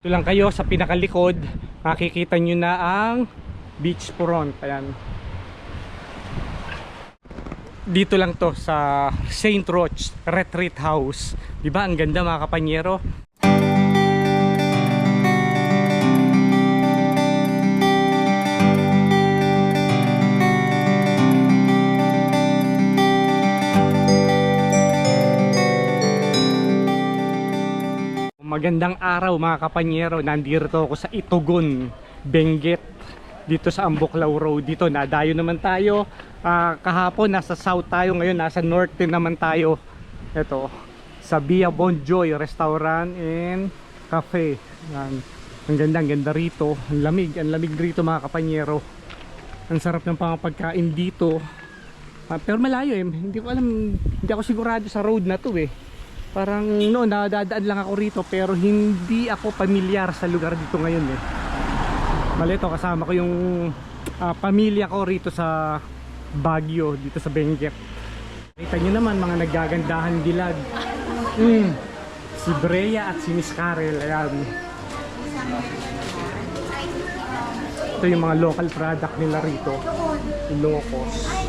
Ito lang kayo sa pinakalikod, makikita nyo na ang beach front. Ayan. Dito lang to sa St. Roch Retreat House. 'Di ang ganda mga kapanyero? Magandang araw mga kapanyero. Nandito ako sa Itugon, Benguet. Dito sa Ambuklaw Road. Dito nadayo naman tayo. Ah, kahapon nasa south tayo. Ngayon nasa north din naman tayo. Ito. Sa Via Bonjoy Restaurant and Cafe. Yan. Ang ganda, ang ganda rito. Ang lamig, ang lamig rito mga kapanyero. Ang sarap ng mga pagkain dito. Ah, pero malayo eh. Hindi ko alam, hindi ako sigurado sa road na to eh. Parang no, nadadaan lang ako rito pero hindi ako pamilyar sa lugar dito ngayon eh. Malito kasama ko yung ah, pamilya ko rito sa Baguio, dito sa Benguet. Kita nyo naman mga nagagandahan dilag. Mm. Si Brea at si Miss Karel, ayan. Ito yung mga local product nila rito. Ilocos.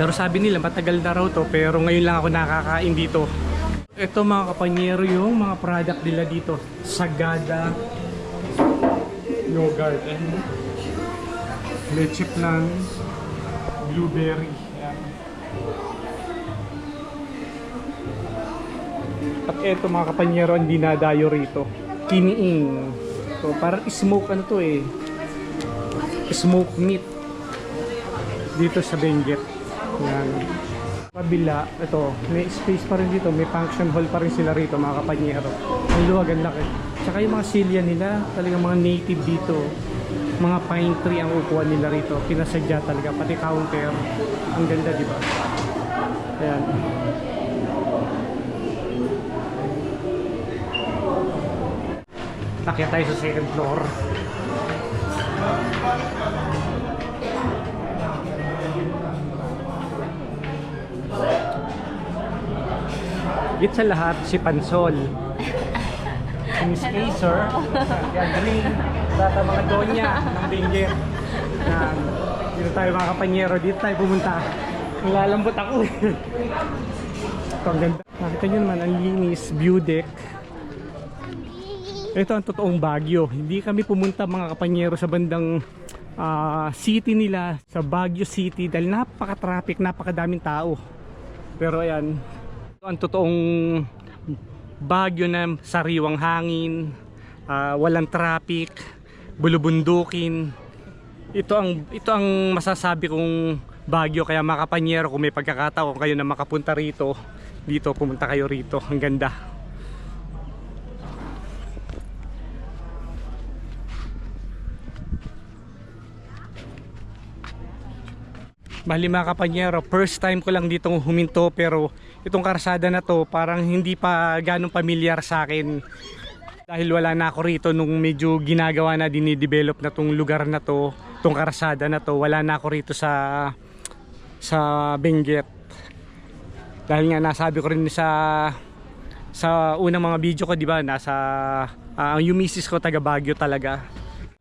Pero sabi nila matagal na raw to pero ngayon lang ako nakakain dito. Ito mga kapanyero yung mga product nila dito. Sagada yogurt and leche plan blueberry. Ayan. At eto mga kapanyero ang dinadayo rito. Kiniing. So parang smoke ano to eh. Smoke meat dito sa Benguet. Yan. Kabila, ito, may space pa rin dito, may function hall pa rin sila rito mga kapanyero. Ang luwag, ang laki. Tsaka yung mga silya nila, talagang mga native dito. Mga pine tree ang upuan nila rito. Pinasadya talaga, pati counter. Ang ganda, di ba? Ayan. Takya tayo sa second floor. Higit sa lahat, si Pansol. Si Miss Acer. Yan. Lahat ang mga donya ng Benguet. Yan. Dito tayo mga kapanyero. Dito tayo pumunta. Ang lalambot ako. Ito ang ganda. Nakita nyo naman, ang linis. View deck. Ito ang totoong Baguio. Hindi kami pumunta mga kapanyero sa bandang ah, city nila, sa Baguio City dahil napaka-traffic, napakadaming tao. Pero ayan, ang totoong Baguio na sariwang hangin, ah, walang traffic, bulubundukin. Ito ang ito ang masasabi kong Baguio kaya mga kapanyero kung may pagkakataon kayo na makapunta rito, dito pumunta kayo rito. Ang ganda. Bali mga kapanyero, first time ko lang dito huminto pero itong karsada na to parang hindi pa ganong pamilyar sa akin. Dahil wala na ako rito nung medyo ginagawa na dinidevelop na tong lugar na to, tong karsada na to, wala na ako rito sa sa Benguet. Dahil nga nasabi ko rin sa sa unang mga video ko, di ba, nasa ah, ang yung misis ko taga Baguio talaga.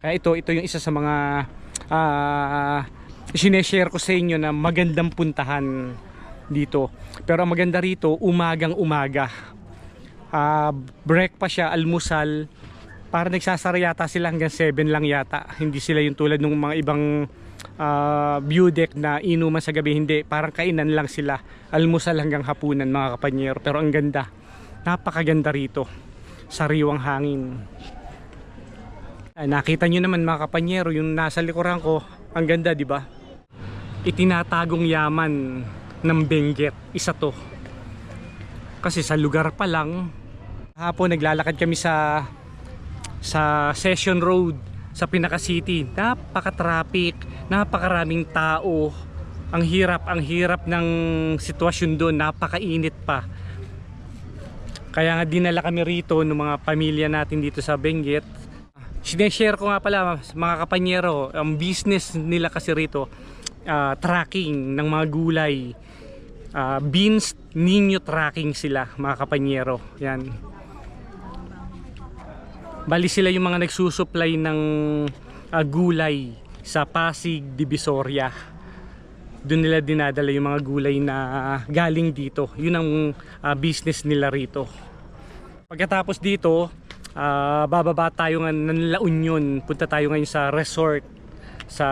Kaya ito, ito yung isa sa mga ah sineshare ko sa inyo na magandang puntahan dito. Pero ang maganda rito, umagang umaga. Ah, breakfast siya, almusal. Para nagsasara yata sila hanggang 7 lang yata. Hindi sila yung tulad ng mga ibang ah, view deck na inuman sa gabi. Hindi, parang kainan lang sila. Almusal hanggang hapunan mga kapanyero. Pero ang ganda. Napakaganda rito. Sariwang hangin. Ah, nakita nyo naman mga kapanyero, yung nasa likuran ko, ang ganda, di ba? Itinatagong yaman ng Benguet, isa to. Kasi sa lugar pa lang, hapon naglalakad kami sa sa Session Road sa Pinaka City. Napaka-traffic, napakaraming tao. Ang hirap, ang hirap ng sitwasyon doon, napakainit pa. Kaya nga dinala kami rito ng mga pamilya natin dito sa Benguet Sineshare ko nga pala mga kapanyero, ang business nila kasi rito, ah, tracking ng mga gulay. Ah, beans ninyo tracking sila mga kapanyero. Yan. Bali sila yung mga nagsusupply ng ah, gulay sa Pasig, Divisoria. Doon nila dinadala yung mga gulay na galing dito. Yun ang ah, business nila rito. Pagkatapos dito, ah, bababa tayo ng La Union. Punta tayo ngayon sa resort sa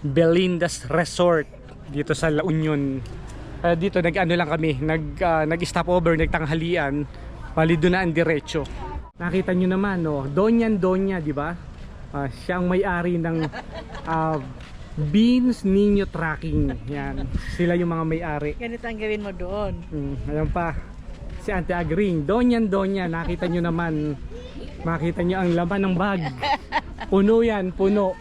Belinda's Resort dito sa La Union. Ah, dito nag-ano lang kami, nag ah, nag-stop over, nagtanghalian. Bali doon na ang diretso. Nakita nyo naman, no? Donyan Donya, di ba? Ah, siya ang may-ari ng ah, Beans Ninyo Tracking. Yan. Sila yung mga may-ari. Ganito ang gawin mo doon. Hmm, ayan pa. Si Ante Agring. Donyan Donya. Nakita nyo naman. Makita nyo ang laman ng bag. Puno yan. Puno.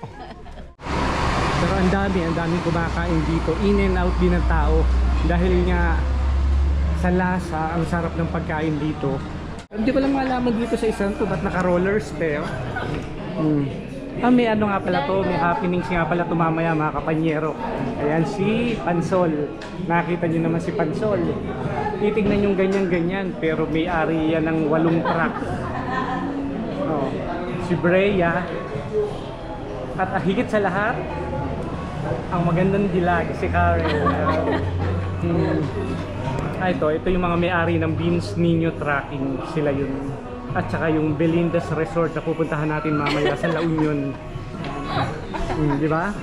Pero ang dami. Ang daming kumakain dito. In and out din ng tao. Dahil nga sa lasa, ang sarap ng pagkain dito. Hindi ko lang malaman dito sa isang to. Ba't naka-rollers pero? Hmm. Ah, may ano nga pala to, may happenings nga pala to mamaya mga kapanyero. Ayan si Pansol. Nakita niyo naman si Pansol. Titignan yung ganyan-ganyan pero may ari yan ng walong truck. Oh. Si Brea. At ah, higit sa lahat, ang magandang dilag si Karen. Hmm. Ah, ito, ito yung mga may-ari ng Beans Nino Tracking. Sila yun. At saka yung Belinda's Resort na pupuntahan natin mamaya sa La Union. Hmm, di ba?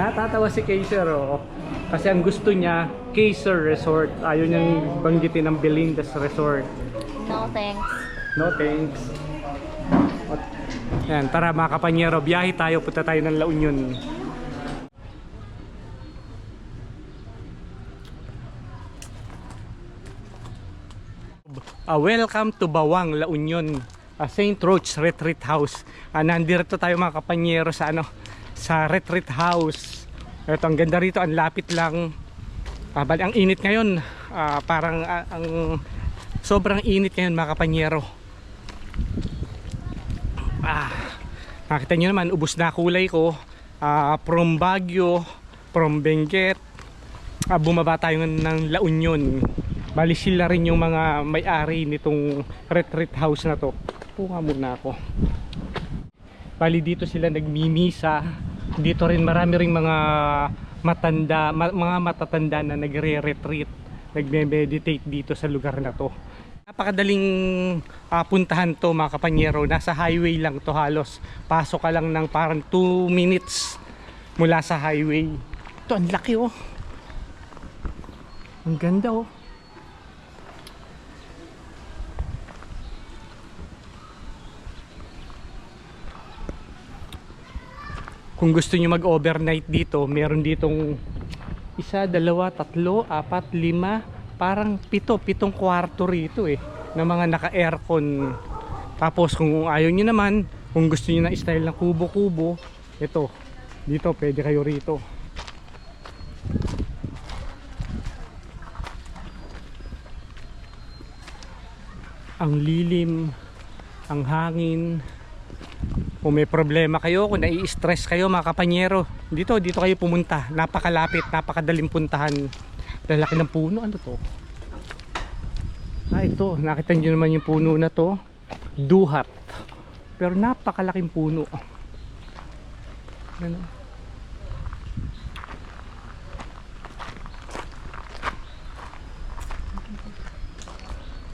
Natatawa si Kaiser, oh. Kasi ang gusto niya, Kaiser Resort. Ayaw niyang banggitin ng Belinda's Resort. No thanks. No thanks. At, yan, tara mga kapanyero, biyahe tayo, punta tayo ng La Union. Ah, welcome to Bawang, La Union, ah, St. Roach Retreat House. Ah, nandito tayo mga kapanyero sa ano, sa Retreat House. Ito, ang ganda rito, ang lapit lang. Ah, bali, ang init ngayon, ah, parang ah, ang sobrang init ngayon mga kapanyero. Ah, nakita nyo naman, ubos na kulay ko. Ah, from Baguio, from Benguet, ah, bumaba tayo ng La Union. Bali sila rin yung mga may-ari nitong retreat house na to. Punga muna ako. Bali dito sila nagmimisa. Dito rin marami ring mga matanda, ma- mga matatanda na nagre-retreat, nagme-meditate dito sa lugar na to. Napakadaling ah, puntahan to mga kapanyero. Nasa highway lang to halos. Pasok ka lang ng parang 2 minutes mula sa highway. Ito, ang laki oh. Ang ganda oh. Kung gusto nyo mag-overnight dito, meron ditong isa, dalawa, tatlo, apat, lima, parang pito, pitong kwarto rito eh, na mga naka-aircon. Tapos kung ayaw nyo naman, kung gusto nyo na style ng kubo-kubo, ito, dito pwede kayo rito. Ang lilim, ang hangin, kung may problema kayo, kung nai-stress kayo mga kapanyero, dito, dito kayo pumunta. Napakalapit, napakadaling puntahan. Lalaki ng puno, ano to? Ah, ito, nakita nyo naman yung puno na to. Duhat. Pero napakalaking puno. Ano?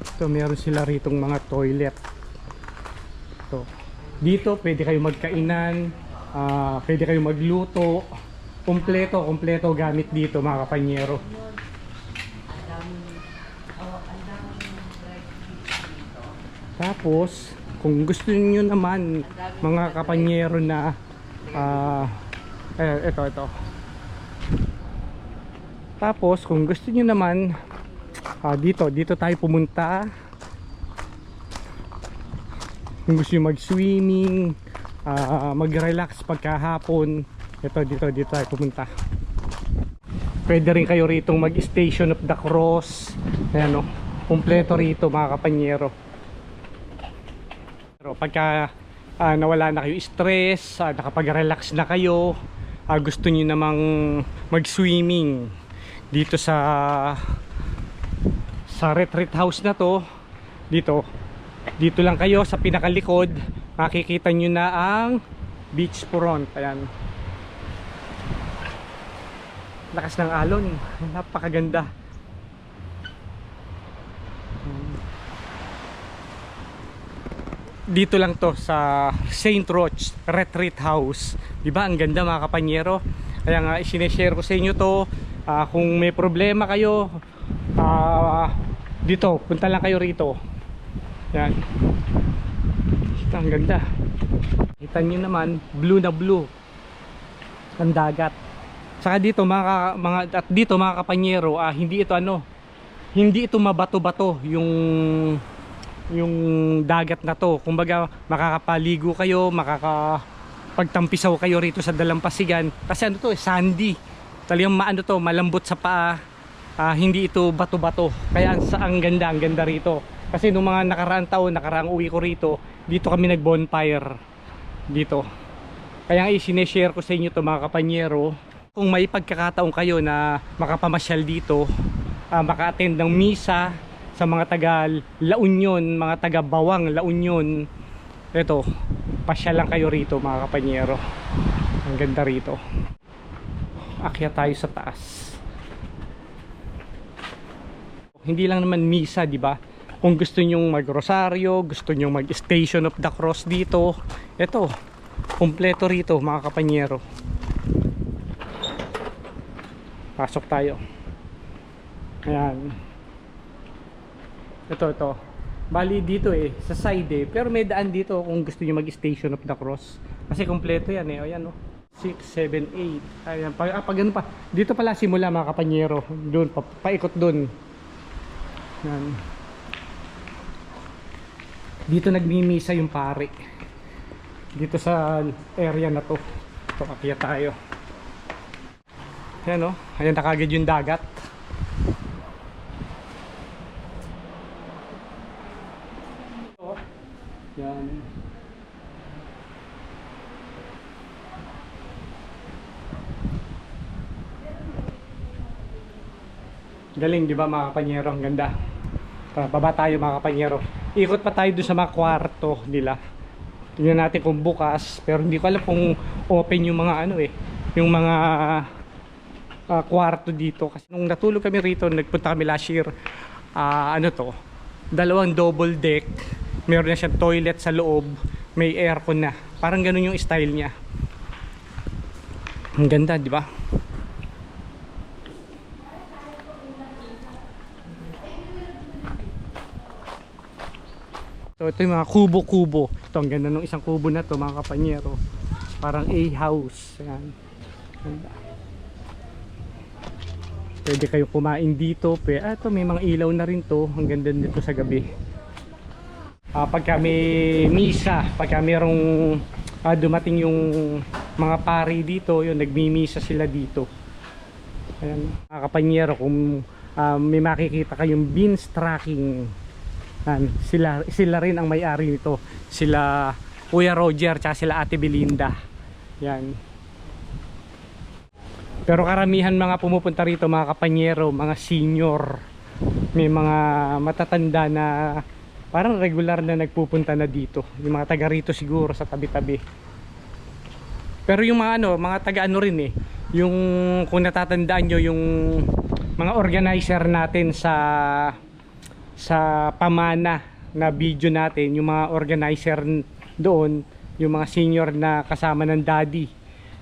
Ito, meron sila ritong mga toilet. Ito. Dito, pwede kayo magkainan, ah, pwede kayo magluto. Kompleto, kompleto gamit dito mga kapanyero. Tapos, kung gusto niyo naman mga kapanyero na ah eh, ito. Tapos, kung gusto niyo naman ah, dito, dito tayo pumunta. Kung gusto nyo mag-swimming, ah, mag-relax pagkahapon, ito, dito, dito tayo pumunta. Pwede rin kayo rito mag-station of the cross. Ayan o, kumpleto rito mga kapanyero. Pero pagka ah, nawala na kayo stress, ah, nakapag-relax na kayo, ah, gusto niyo namang mag-swimming dito sa sa retreat house na to dito dito lang kayo sa pinakalikod makikita nyo na ang beach front ayan lakas ng alon napakaganda dito lang to sa St. Roch Retreat House. 'Di ba? Ang ganda mga kapanyero. Kaya nga isineshare ko sa inyo to. Ah, kung may problema kayo, ah, dito, punta lang kayo rito. Yan. Ito, ang ganda. Kita nyo naman, blue na blue. Ang dagat. Saka dito mga, mga at dito mga kapanyero, ah, hindi ito ano, hindi ito mabato-bato yung yung dagat na to. Kumbaga makakapaligo kayo, makakapagtampisaw kayo rito sa dalampasigan kasi ano to, eh, sandy. Talagang maano to, malambot sa paa. Ah, hindi ito bato-bato. Kaya ang, ang ganda, ang ganda rito. Kasi nung mga nakaraang taon, nakaraang uwi ko rito, dito kami nag-bonfire. Dito. Kaya nga isineshare ko sa inyo to mga kapanyero. Kung may pagkakataon kayo na makapamasyal dito, ah, maka-attend ng misa sa mga taga La Union, mga taga Bawang La Union. Ito, pasya lang kayo rito mga kapanyero. Ang ganda rito. Akyat tayo sa taas. Hindi lang naman misa, di ba? Kung gusto nyong mag-rosaryo, gusto nyong mag-station of the cross dito, ito, kumpleto rito mga kapanyero. Pasok tayo. Ayan. Ito, ito. Bali dito eh, sa side eh. Pero may daan dito kung gusto niyo mag-station of the cross. Kasi kompleto yan eh. O yan oh. 6, 7, 8. Ayan, pag, ah, pag ganun pa. Dito pala simula mga kapanyero. Doon, pa, paikot doon. Yan. Dito nagmimisa yung pare. Dito sa area na to. Akyat tayo. Yan oh. Ayan na kagad yung dagat. Yan. Galing, di ba mga kapanyero? Ang ganda. Baba tayo mga kapanyero. Ikot pa tayo doon sa mga kwarto nila. Tingnan natin kung bukas. Pero hindi ko alam kung open yung mga ano eh. Yung mga ah, kwarto dito. Kasi nung natulog kami rito, nagpunta kami last year. ah, ano to? Dalawang double deck. Meron na siyang toilet sa loob. May aircon na. Parang ganun yung style niya. Ang ganda, di ba? So ito yung mga kubo-kubo. Ito ang ganda ng isang kubo na to mga kapanyero. Parang A-house. Ayan. Ganda. Pwede kayo kumain dito. Pe, ah, ito may mga ilaw na rin to. Ang ganda nito sa gabi. Ah, pagka may misa, pagka merong ah, dumating yung mga pari dito, yun, nagmimisa sila dito. Ayan, mga kapanyero, kung ah, may makikita kayong beans tracking, yan, sila, sila rin ang may-ari nito. Sila Kuya Roger, tsaka sila Ate Belinda. Yan. Pero karamihan mga pumupunta rito, mga kapanyero, mga senior, may mga matatanda na parang regular na nagpupunta na dito. Yung mga taga rito siguro sa tabi-tabi. Pero yung mga ano, mga taga ano rin eh, yung kung natatandaan nyo yung mga organizer natin sa sa pamana na video natin, yung mga organizer doon, yung mga senior na kasama ng daddy.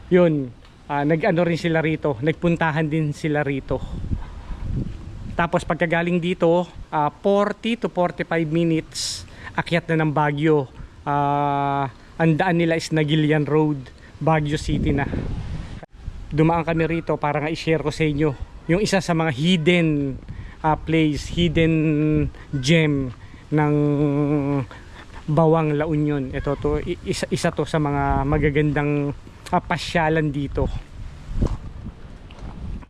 Yun, ah, nag-ano rin sila rito, nagpuntahan din sila rito. Tapos pagkagaling dito, ah, 40 to 45 minutes akyat na ng Baguio. Ah, ang daan nila is Nagilian Road, Baguio City na. Dumaan kami rito para nga i-share ko sa inyo yung isa sa mga hidden ah, place, hidden gem ng Bawang La Union. Ito to isa, isa to sa mga magagandang ah, pasyalan dito.